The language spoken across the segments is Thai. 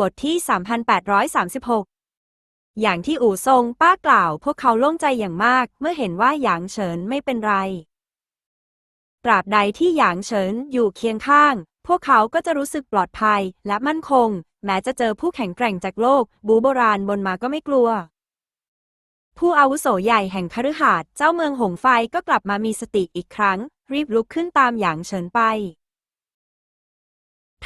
บทที่ 3836 อย่างที่อู่ซงป้ากล่าว พวกเขาโล่งใจอย่างมากเมื่อเห็นว่าหยางเฉินไม่เป็นไร ตราบใดที่หยางเฉินอยู่เคียงข้าง พวกเขาก็จะรู้สึกปลอดภัยและมั่นคง แม้จะเจอผู้แข็งแกร่งจากโลก บูโบราณบนมาก็ไม่กลัว ผู้อาวุโสใหญ่แห่งคฤหาสน์เจ้าเมืองหงไฟก็กลับมามีสติอีกครั้ง รีบลุกขึ้นตามหยางเฉินไป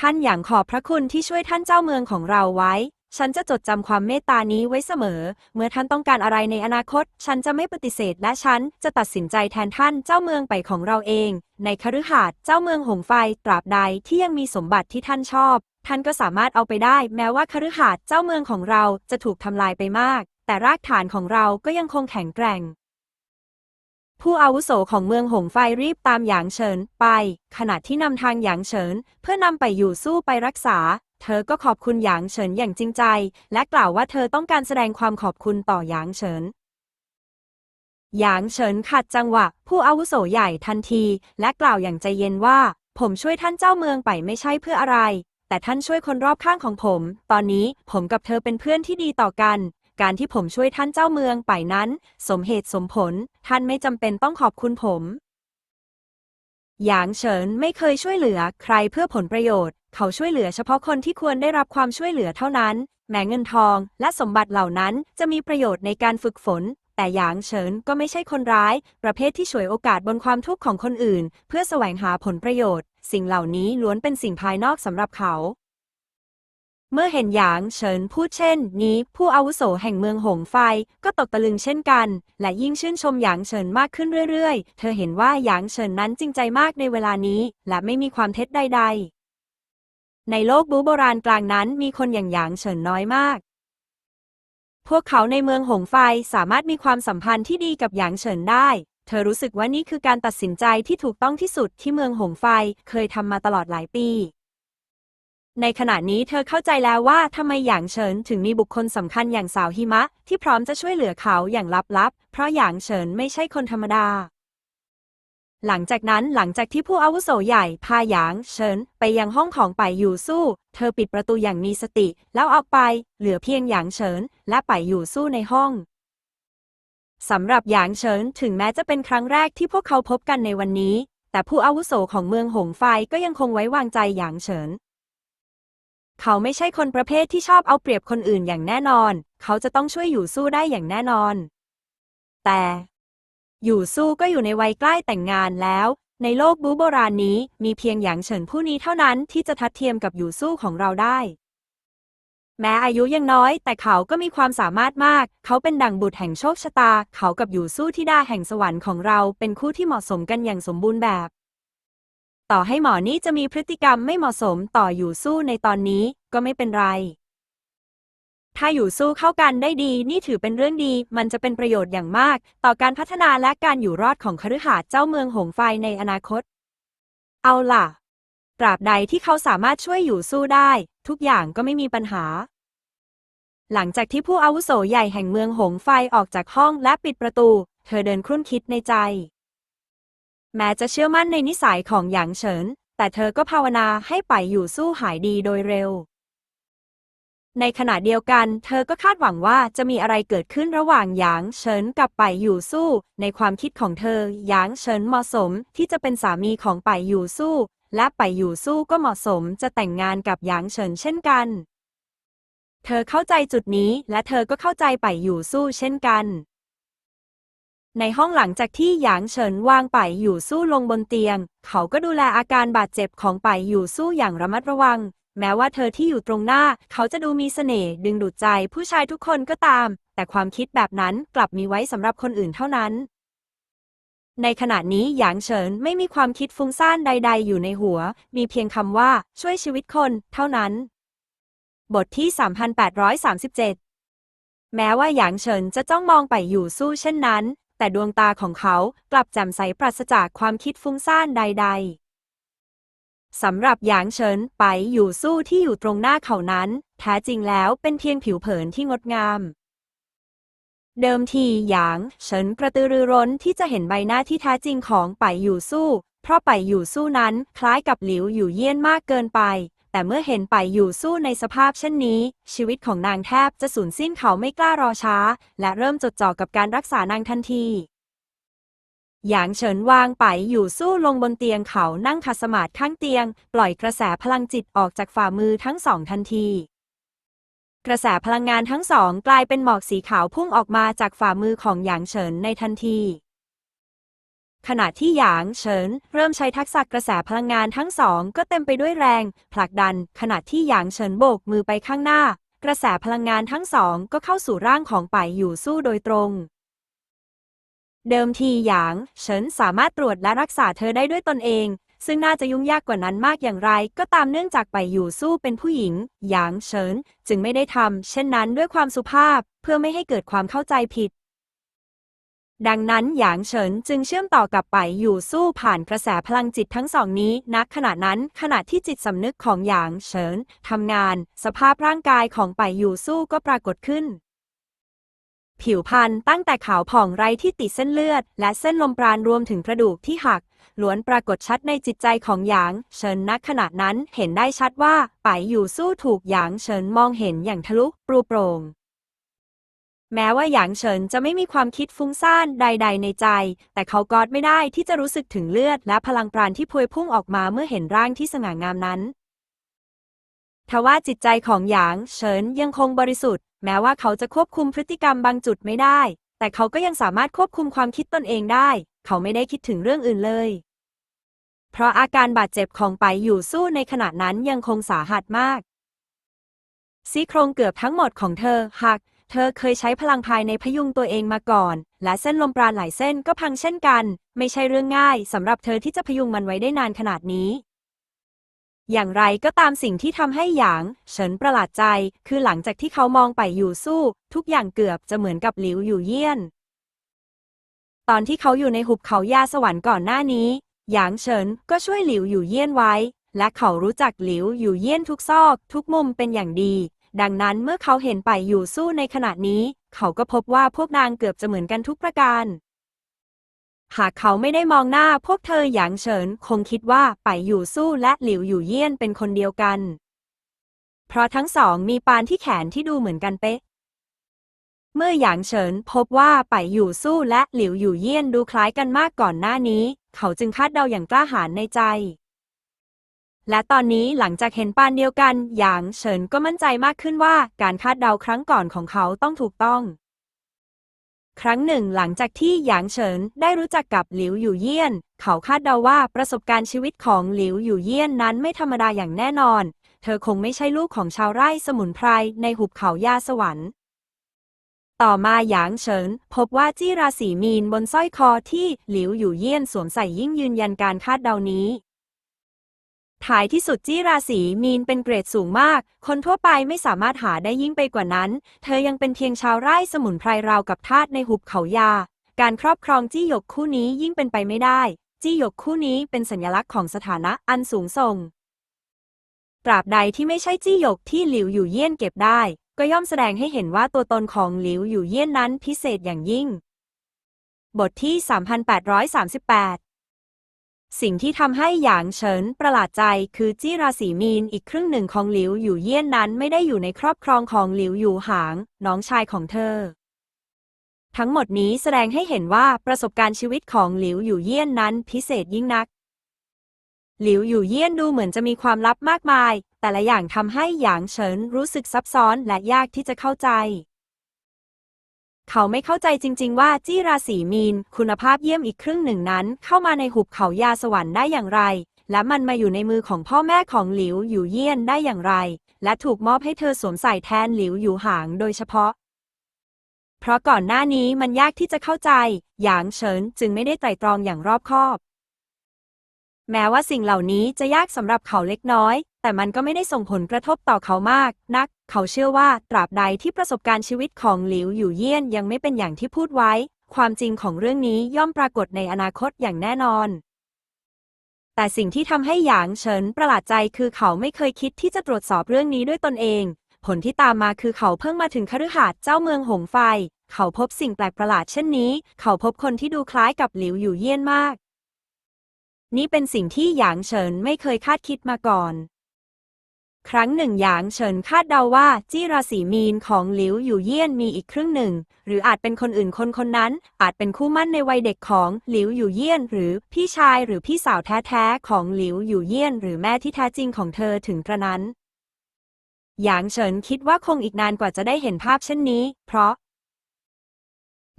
ท่านอย่างขอบพระคุณที่ช่วยท่านเจ้าเมืองของเราไว้ ฉันจะจดจำความเมตตานี้ไว้เสมอ เมื่อท่านต้องการอะไรในอนาคต ฉันจะไม่ปฏิเสธและฉันจะตัดสินใจแทนท่านเจ้าเมืองไปของเราเอง ในคฤหาสน์เจ้าเมืองหงไฟตราบใดที่ยังมีสมบัติที่ท่านชอบ ท่านก็สามารถเอาไปได้ แม้ว่าคฤหาสน์เจ้าเมืองของเราจะถูกทำลายไปมาก แต่รากฐานของเราก็ยังคงแข็งแกร่ง ผู้อาวุโสของเมืองหงไฟรีบตามหยางเฉินไป ขณะที่นำทางหยางเฉิน เพื่อนำไปอยู่สู้ไปรักษา เธอก็ขอบคุณหยางเฉินอย่างจริงใจ และกล่าวว่าเธอต้องการแสดงความขอบคุณต่อหยางเฉินหยางเฉินขัดจังหวะ ผู้อาวุโสใหญ่ทันที และกล่าวอย่างใจเย็นว่า ผมช่วยท่านเจ้าเมืองไปไม่ใช่เพื่ออะไร แต่ท่านช่วยคนรอบข้างของผม ตอนนี้ผมกับเธอเป็นเพื่อนที่ดีต่อกัน การที่ผมช่วยท่านเจ้าเมืองไปนั้น สมเหตุสมผล ท่านไม่จำเป็นต้องขอบคุณผมหยางเฉินไม่เคยช่วยเหลือใครเพื่อผลประโยชน์ เขาช่วยเหลือเฉพาะคนที่ควรได้รับความช่วยเหลือเท่านั้น แม้เงินทองและสมบัติเหล่านั้นจะมีประโยชน์ในการฝึกฝน แต่หยางเฉินก็ไม่ใช่คนร้าย ประเภทที่ฉวยโอกาสบนความทุกข์ของคนอื่น เพื่อแสวงหาผลประโยชน์ สิ่งเหล่านี้ล้วนเป็นสิ่งภายนอกสำหรับเขา เมื่อเห็นหยางเฉินพูดเช่น นี้ผู้อาวุโสแห่งเมืองหงไฟก็ตกตะลึงเช่นกัน และยิ่งชื่นชมหยางเฉินมากขึ้นเรื่อยๆ เธอเห็นว่าหยางเฉินนั้นจริงใจมากในเวลานี้ และไม่มีความเท็จใด ๆ ในโลกบูโบราณกลางนั้นมีคนอย่างหยางเฉินน้อยมาก พวกเขาในเมืองหงไฟสามารถมีความสัมพันธ์ที่ดีกับหยางเฉินได้ เธอรู้สึกว่านี่คือการตัดสินใจที่ถูกต้องที่สุดที่เมืองหงไฟเคยทำมาตลอดหลายปี ในขณะนี้เธอเข้าใจแล้วว่าทำไมหยางเฉินถึงมีบุคคลสำคัญอย่างสาวหิมะ ที่พร้อมจะช่วยเหลือเขาอย่างลับๆ เพราะหยางเฉินไม่ใช่คนธรรมดา หลังจากนั้นหลังจากที่ผู้อาวุโสใหญ่พาหยางเฉินไปยังห้องของไปอยู่สู้ เธอปิดประตูอย่างมีสติ แล้วออกไป เหลือเพียงหยางเฉินและไปอยู่สู้ในห้องสำหรับหยางเฉินถึงแม้จะเป็นครั้งแรกที่พวกเขาพบกันในวันนี้ แต่ผู้อาวุโสของเมืองหงไฟก็ยังคงไว้วางใจหยางเฉิน เขาไม่ใช่คนประเภทที่ชอบเอาเปรียบคนอื่นอย่างแน่นอน เขาจะต้องช่วยอยู่สู้ได้อย่างแน่นอน แต่ อยู่สู้ก็อยู่ในวัยใกล้แต่งงานแล้ว ในโลกบูโบราณนี้มีเพียงหยางเฉินผู้นี้เท่านั้นที่จะทัดเทียมกับอยู่สู้ของเราได้ แม้อายุยังน้อย แต่เขาก็มีความสามารถมาก เขาเป็นดั่งบุตรแห่งโชคชะตา เขากับอยู่สู้ที่ดาแห่งสวรรค์ของเราเป็นคู่ที่เหมาะสมกันอย่างสมบูรณ์แบบ ต่อให้หมอนี้จะมีพฤติกรรมไม่เหมาะสมต่ออยู่สู้ในตอนนี้ก็ไม่เป็นไร ถ้าอยู่สู้เข้ากันได้ดีนี่ถือเป็นเรื่องดี มันจะเป็นประโยชน์อย่างมาก ต่อการพัฒนาและการอยู่รอดของคฤหาสน์เจ้าเมืองหงไฟในอนาคต เอาล่ะ ตราบใดที่เขาสามารถช่วยอยู่สู้ได้ ทุกอย่างก็ไม่มีปัญหา หลังจากที่ผู้อาวุโสใหญ่แห่งเมืองหงไฟออกจากห้องและปิดประตู เธอเดินครุ่นคิดในใจ แม้จะเชื่อมั่นในนิสัยของหยางเฉิน แต่เธอก็ภาวนาให้ไปอยู่สู้หายดีโดยเร็ว ในขณะเดียวกัน เธอก็คาดหวังว่าจะมีอะไรเกิดขึ้นระหว่างหยางเฉินกับไปอยู่สู้ ในความคิดของเธอ หยางเฉินเหมาะสมที่จะเป็นสามีของไปอยู่สู้ และไปอยู่สู้ก็เหมาะสมจะแต่งงานกับหยางเฉินเช่นกัน เธอเข้าใจจุดนี้และเธอก็เข้าใจไปอยู่สู้เช่นกัน ในห้องหลังจากที่หยางเฉินวางไปอยู่สู้ลงบนเตียง เขาก็ดูแลอาการบาดเจ็บของไปอยู่สู้อย่างระมัดระวัง แม้ว่าเธอที่อยู่ตรงหน้า เขาจะดูมีเสน่ห์ดึงดูดใจผู้ชายทุกคนก็ตาม แต่ความคิดแบบนั้นกลับมีไว้สำหรับคนอื่นเท่านั้น ในขณะนี้หยางเฉินไม่มีความคิดฟุ้งซ่านใด ๆ อยู่ในหัว มีเพียงคำว่าช่วยชีวิตคน เท่านั้น บทที่ 3837แม้ว่าหยางเฉินจะจ้องมองไปอยู่สู้เช่นนั้น แต่ดวงตาของเขากลับแจ่มใสปราศจากความคิดฟุ้งซ่านใด ๆ สำหรับหยางเฉินไปอยู่สู้ที่อยู่ตรงหน้าเขานั้น แท้จริงแล้วเป็นเพียงผิวเผินที่งดงาม เดิมทีหยางเฉินกระตือรือร้นที่จะเห็นใบหน้าที่แท้จริงของไปอยู่สู้ เพราะไปอยู่สู้นั้นคล้ายกับหลิวอยู่เยี่ยนมากเกินไป แต่เมื่อเห็นไปอยู่สู้ในสภาพเช่นนี้ ชีวิตของนางแทบจะสูญสิ้นเขาไม่กล้ารอช้า และเริ่มจดจ่อกับการรักษานางทันทีหยางเฉินวางไปอยู่สู้ลงบนเตียงเขานั่งขัดสมาธิข้างเตียง ปล่อยกระแสพลังจิตออกจากฝ่ามือทั้งสองทันที กระแสพลังงานทั้งสองกลายเป็นหมอกสีขาวพุ่งออกมาจากฝ่ามือของหยางเฉินในทันที ขณะที่หยางเฉินเริ่มใช้ทักษะกระแสพลังงานทั้งสองก็เต็มไปด้วยแรง ผลักดัน ขณะที่หยางเฉินโบกมือไปข้างหน้า กระแสพลังงานทั้งสองก็เข้าสู่ร่างของป่ายอยู่สู้โดยตรง เดิมทีหยางเฉินสามารถตรวจและรักษาเธอได้ด้วยตนเอง ซึ่งน่าจะยุ่งยากกว่านั้นมากอย่างไร ก็ตามเนื่องจากไปอยู่สู้เป็นผู้หญิงหยางเฉินจึงไม่ได้ทำเช่นนั้นด้วยความสุภาพ เพื่อไม่ให้เกิดความเข้าใจผิด ดังนั้นหยางเฉินจึงเชื่อมต่อกับไปอยู่สู้ผ่านกระแสพลังจิตทั้งสองนี้ณขณะนั้นขณะที่จิตสำนึกของหยางเฉินทำงาน สภาพร่างกายของไปอยู่สู้ก็ปรากฏขึ้น ผิวพรรณตั้งแต่ขาวผ่องไร้ที่ติดเส้นเลือด และเส้นลมปราณรวมถึงกระดูกที่หักล้วนปรากฏชัดในจิตใจของหยางเฉินณขณะนั้นเห็นได้ชัดว่าไปอยู่สู้ถูกหยางเฉินมองเห็นอย่างทะลุปรูโปร่ง แม้ว่าหยางเฉินจะไม่มีความคิดฟุ้งซ่านใด ๆ ในใจ แต่เขากอดไม่ได้ที่จะรู้สึกถึงเลือดและพลังปราณที่พวยพุ่งออกมาเมื่อเห็นร่างที่สง่างามนั้น ทว่าจิตใจของหยางเฉินยังคงบริสุทธิ์ แม้ว่าเขาจะควบคุมพฤติกรรมบางจุดไม่ได้ แต่เขาก็ยังสามารถควบคุมความคิดตนเองได้ เขาไม่ได้คิดถึงเรื่องอื่นเลย เพราะอาการบาดเจ็บของไปอยู่สู้ในขณะนั้นยังคงสาหัสมากซี่โครงเกือบทั้งหมดของเธอหัก เธอเคยใช้พลังภายในพยุงตัวเองมาก่อน และเส้นลมปราณหลายเส้นก็พังเช่นกัน ไม่ใช่เรื่องง่ายสำหรับเธอที่จะพยุงมันไว้ได้นานขนาดนี้ อย่างไรก็ตามสิ่งที่ทำให้หยาง เฉินประหลาดใจ คือหลังจากที่เขามองไปอยู่สู้ ทุกอย่างเกือบจะเหมือนกับหลิวอยู่เยี่ยน ตอนที่เขาอยู่ในหุบเขายาสวรรค์ก่อนหน้านี้ หยางเฉินก็ช่วยหลิวอยู่เยี่ยนไว้และเขารู้จักหลิวอยู่เยี่ยนทุกซอก ทุกมุมเป็นอย่างดี ดังนั้นเมื่อเขาเห็นไปอยู่สู้ในขณะนี้ เขาก็พบว่าพวกนางเกือบจะเหมือนกันทุกประการ หากเขาไม่ได้มองหน้าพวกเธอหยางเฉิน คงคิดว่าไปอยู่สู้และหลิวอยู่เยี่ยนเป็นคนเดียวกัน เพราะทั้งสองมีปานที่แขนที่ดูเหมือนกันเป๊ะ เมื่อหยางเฉินพบว่าไปอยู่สู้และหลิวอยู่เยี่ยนดูคล้ายกันมากก่อนหน้านี้ เขาจึงคาดเดาอย่างกล้าหาญในใจ และตอนนี้หลังจากเห็นปานเดียวกัน หยางเฉินก็มั่นใจมากขึ้นว่าการคาดเดาครั้งก่อนของเขาต้องถูกต้อง ครั้งหนึ่งหลังจากที่หยางเฉินได้รู้จักกับหลิวอยู่เยี่ยน เขาคาดเดาว่าประสบการณ์ชีวิตของหลิวอยู่เยี่ยนนั้นไม่ธรรมดาอย่างแน่นอน เธอคงไม่ใช่ลูกของชาวไร่สมุนไพรในหุบเขายาสวรรค์ต่อมาหยางเฉิน พบว่าจี้ราศีมีนบนสร้อยคอที่หลิวอยู่เยี่ยนสวมใส่ยิ่งยืนยันการคาดเดานี้ ท้ายที่สุดจี้ราศีมีนเป็นเกรดสูงมาก คนทั่วไปไม่สามารถหาได้ยิ่งไปกว่านั้น เธอยังเป็นเพียงชาวไร่สมุนไพรราวกับทาสในหุบเขายา การครอบครองจี้หยกคู่นี้ยิ่งเป็นไปไม่ได้ จี้หยกคู่นี้เป็นสัญลักษณ์ของสถานะอันสูงส่ง ตราบใดที่ไม่ใช่จี้หยกที่หลิวอยู่เยี่ยนเก็บได้ ก็ย่อมแสดงให้เห็นว่าตัวตนของหลิวอยู่เยี่ยนนั้นพิเศษอย่างยิ่ง บทที่ 3838 สิ่งที่ทำให้หยางเฉินประหลาดใจคือจี้ราศีมีนอีกครึ่งหนึ่งของหลิวอยู่เยี่ยนนั้นไม่ได้อยู่ในครอบครองของหลิวอยู่หาง น้องชายของเธอ ทั้งหมดนี้แสดงให้เห็นว่าประสบการณ์ชีวิตของหลิวอยู่เยี่ยนนั้นพิเศษยิ่งนัก หลิวอยู่เยี่ยนดูเหมือนจะมีความลับมากมาย แต่ละอย่างทำให้หยางเฉินรู้สึกซับซ้อนและยากที่จะเข้าใจ เขาไม่เข้าใจจริง ๆ ว่าจี้ราศีมีน คุณภาพเยี่ยมอีกครึ่งหนึ่งนั้น เข้ามาในหุบเขายาสวรรค์ได้อย่างไร และมันมาอยู่ในมือของพ่อแม่ของหลิวอยู่เยี่ยนได้อย่างไร และถูกมอบให้เธอสวมใส่แทนหลิวอยู่หางโดยเฉพาะ เพราะก่อนหน้านี้มันยากที่จะเข้าใจ หยางเฉินจึงไม่ได้ไตร่ตรองอย่างรอบคอบ แม้ว่าสิ่งเหล่านี้จะยากสำหรับเขาเล็กน้อย แต่มันก็ไม่ได้ส่งผลกระทบต่อเขามากนัก เขาเชื่อว่าตราบใดที่ประสบการณ์ชีวิตของหลิวอยู่เยี่ยนยังไม่เป็นอย่างที่พูดไว้ ความจริงของเรื่องนี้ย่อมปรากฏในอนาคตอย่างแน่นอน แต่สิ่งที่ทำให้หยางเฉินประหลาดใจคือเขาไม่เคยคิดที่จะตรวจสอบเรื่องนี้ด้วยตนเอง ผลที่ตามมาคือเขาเพิ่งมาถึงคฤหาสน์เจ้าเมืองหงไฟ เขาพบสิ่งแปลกประหลาดเช่นนี้ เขาพบคนที่ดูคล้ายกับหลิวอยู่เยี่ยนมาก นี่เป็นสิ่งที่หยางเฉินไม่เคยคาดคิดมาก่อน ครั้งหนึ่งหยางเฉินคาดเดาว่าจี้ราศีมีนของหลิวอยู่เยี่ยนมีอีกครึ่งหนึ่ง หรืออาจเป็นคนอื่นคนคนนั้น อาจเป็นคู่มั่นในวัยเด็กของหลิวอยู่เยี่ยน หรือพี่ชายหรือพี่สาวแท้ๆของหลิวอยู่เยี่ยน หรือแม่ที่แท้จริงของเธอถึงกระนั้นหยางเฉินคิดว่าคงอีกนานกว่าจะได้เห็นภาพเช่นนี้ เพราะ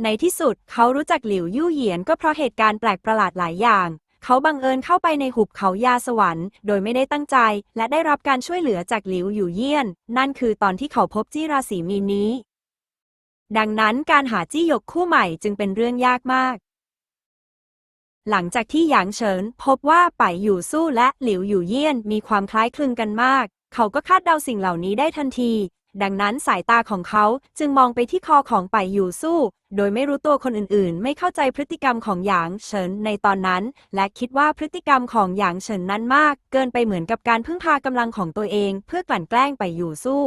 ในที่สุดเขารู้จักหลิวยู่เหยียนก็เพราะเหตุการณ์แปลกประหลาดหลายอย่าง เขาบังเอิญเข้าไปในหุบเขายาสวรรค์ โดยไม่ได้ตั้งใจ และได้รับการช่วยเหลือจากหลิวอยู่เยี่ยน นั่นคือตอนที่เขาพบจี้ราศีมีนนี้ ดังนั้นการหาจี้หยกคู่ใหม่จึงเป็นเรื่องยากมาก หลังจากที่หยางเฉิน พบว่าไปายอยู่สู้และหลิวอยู่เยี่ยนมีความคล้ายคลึงกันมาก เขาก็คาดเดาสิ่งเหล่านี้ได้ทันที ดังนั้นสายตาของเขาจึงมองไปที่คอของไปยอยู่สู้ โดยไม่รู้ตัวคนอื่นๆ ไม่เข้าใจพฤติกรรมของหยางเฉินในตอนนั้น และคิดว่าพฤติกรรมของหยางเฉินนั้นมาก เกินไปเหมือนกับการพึ่งพากำลังของตัวเอง เพื่อกลั่นแกล้งไปยอยู่สู้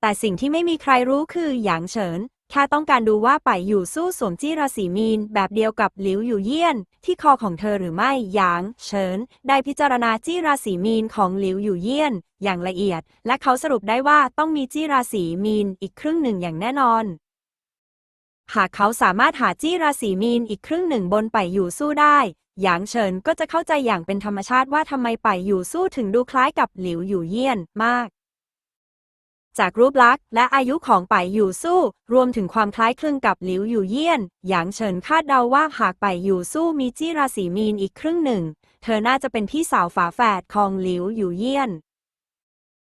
แต่สิ่งที่ไม่มีใครรู้คือหยางเฉิน แค่ต้องการดูว่าไปายอยู่สู้สวมจี้ราศีมีน แบบเดียวกับหลิวอยู่เยี่ยน ที่คอของเธอหรือไม่หยาง เฉิน ได้พิจารณาจี้ราศีมีนของหลิวอยู่เยี่ยน อย่างละเอียด และเขาสรุปได้ว่าต้องมีจี้ราศีมีนอีกครึ่งหนึ่งอย่างแน่นอน หากเขาสามารถหาจี้ราศีมีนอีกครึ่งหนึ่งบนไปอยู่สู้ได้หยางเฉินก็จะเข้าใจอย่างเป็นธรรมชาติว่าทำไมไปอยู่สู้ถึงดูคล้ายกับหลิวอยู่เยี่ยนมาก จากรูปลักษณ์และอายุของไปอยู่สู้ รวมถึงความคล้ายคลึงกับหลิวอยู่เยี่ยน หยางเฉินคาดเดาว่าหากไปอยู่สู้มีจี้ราศีมีนอีกครึ่งหนึ่ง เธอน่าจะเป็นพี่สาวฝาแฝดของหลิวอยู่เยี่ยน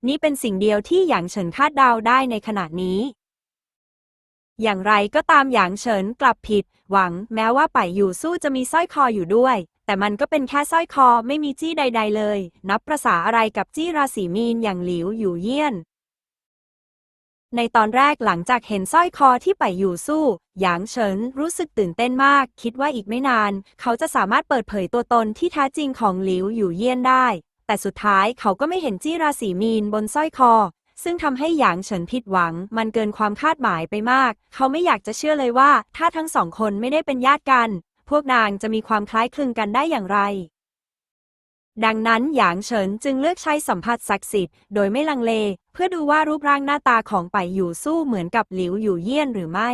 นี่เป็นสิ่งเดียวที่หยางเฉินคาดเดาได้ในขณะนี้อย่างไรก็ตามหยางเฉินกลับผิด หวังแม้ว่าไปอยู่สู้จะมีสร้อยคออยู่ด้วย แต่มันก็เป็นแค่สร้อยคอไม่มีจี้ใด ๆ เลย นับประษาอะไรกับจี้ราศีมีนอย่างหลิวอยู่เยี่ยน ในตอนแรกหลังจากเห็นสร้อยคอที่ไปอยู่สู้หยางเฉินรู้สึกตื่นเต้นมาก คิดว่าอีกไม่นาน เขาจะสามารถเปิดเผยตัวตนที่แท้จริงของหลิวอยู่เยี่ยนได้ แต่สุดท้ายเขาก็ไม่เห็นจี้ราศีมีนบนสร้อยคอ ซึ่งทำให้หยางเฉินผิดหวัง มันเกินความคาดหมายไปมาก เขาไม่อยากจะเชื่อเลยว่า ถ้าทั้งสองคนไม่ได้เป็นญาติกัน พวกนางจะมีความคล้ายคลึงกันได้อย่างไรดังนั้นหยางเฉินจึงเลือกใช้สัมผัสศักดิ์สิทธิ์โดยไม่ลังเล เพื่อดูว่ารูปร่างหน้าตาของไปอยู่สู้เหมือนกับหลิวอยู่เยี่ยนหรือไม่